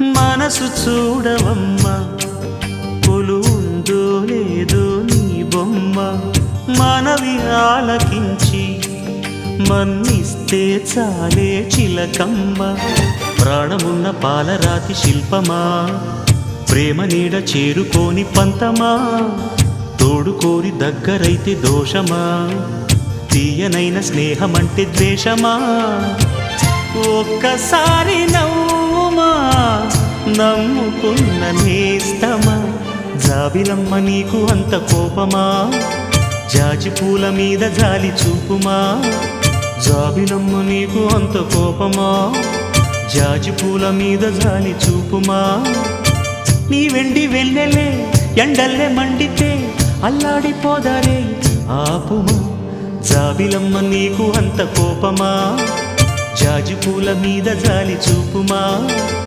మనసు చూడవమ్మా. కొలుందో లేదో నీ బొమ్మ. మనవి ఆలకించి మన్నిస్తే చాలే చిలకమ్మ. ప్రాణమున్న పాలరాతి శిల్పమా. ప్రేమ నీడ చేరుకోని పంతమా. తోడుకోరి దగ్గరైతే దోషమా. తీయనైన స్నేహమంటే ద్వేషమా. ఒక్కసారి నవ్వుమా నమ్ముకున్న నేస్తమా జాబిలమ్మ నీకు అంత కోపమా? జాజి పూల మీద జాలి చూపుమా? జాబిలమ్మ నీకు అంత కోపమా? జాజి పూల మీద జాలి చూపుమా? నీ వెండి వెళ్ళలే ఎండల్లే మండితే అల్లాడిపోదారే ఆపుమా? జాబిలమ్మ నీకు అంత కోపమా? జాజి పూల మీద జాలి చూపుమా?